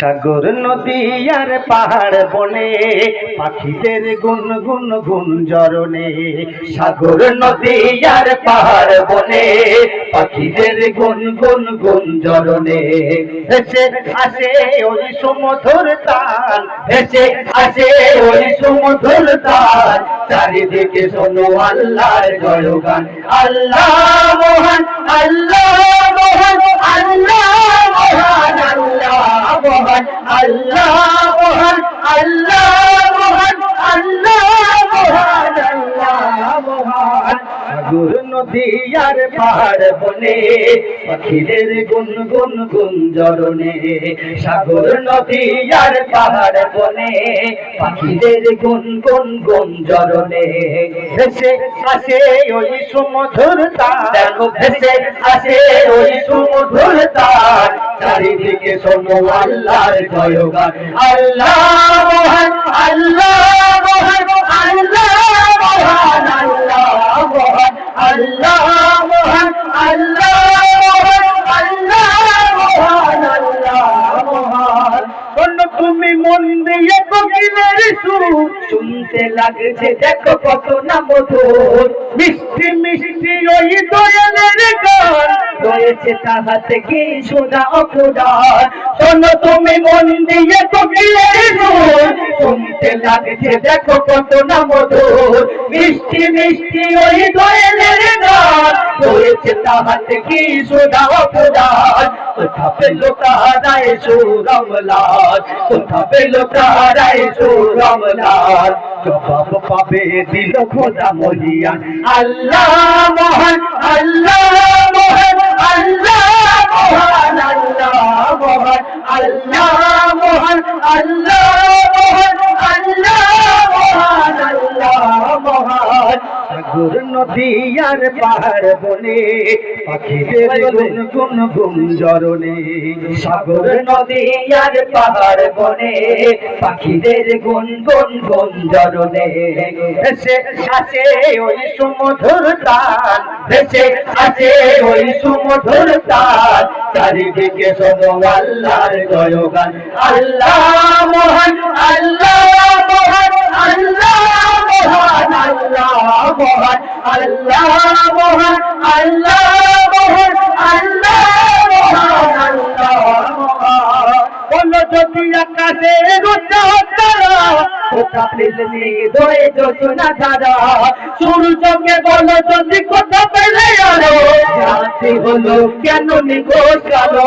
সাগর নদী আর পাহাড় বনে, পাখিদের গুন গুন গুন জরনে সাগর নদী আর পাহাড় বনে, পাখিদের গুন গুন গুন জরনে ভেসে আসে ওই সমধুর তান ভেসে আসে ওই সমধুর তান চারিদিকে শোনো আল্লাহর জয়গান। আল্লাহ মহান আল্লাহ মহান আল্লাহ মহান, আল্লাহ মহান, আল্লাহ মহান আল্লাহ মহান আল্লাহ মহান। পাহাড় বনে পাখিদের গুন গুন গুন জরনে সাগর, নদী আর পাহাড় বনে পাখিদের গুন গুন গুন ভেসে আসে ওই সমধুর তার ভেসে আসে ওই সমধুর তার চারিদিকে শোনো আল্লাহর জয়গান। আল্লাহ মহান আল্লাহ মহান আল্লাহ তুমি মন দিয়ে কোকিলের সুর শুনতে লাগছে, দেখো কত না মধুর। মিষ্টি মিষ্টি ওই দয়ালের গান, রয়েছে তাহাতে কি সোনা অকুরান শোনো তুমি মন দিয়ে কোকিলের সুর শুনতে লাগছে, দেখো কত না মধুর। মিষ্টি মিষ্টি ওই দয়ালের গান, রয়েছে তাহাতে কি সোনা কোথা পেল তাহারায় সুরমলাল কোথা পেল তাহারায় সুরমলাল জবাব পাবে দিল খোদা মলিয়ান আল্লাহ মহান আল্লাহ মহান, আল্লাহ নদী আর পাহাড় বনে, পাখিদের সাগর নদী আর পাহাড় বনে, পাখিদের আসে ওই সমধুর আসে ওই সমধুর চারিদিকে শোনো আল্লাহর জয়গান আল্লাহ আল্লাহ আল্লাহ মহান আল্লাহ মহান আল্লাহ মহান। আল্লাহ মহান বলো যদি আকাশে রোজা তারা কোথা পেলে ধরে যোজনা ধারা সূর্যকে বলো, যদি কোথা পেলে আলো? রাত্রি হলো, কেন নিখোঁজ কালো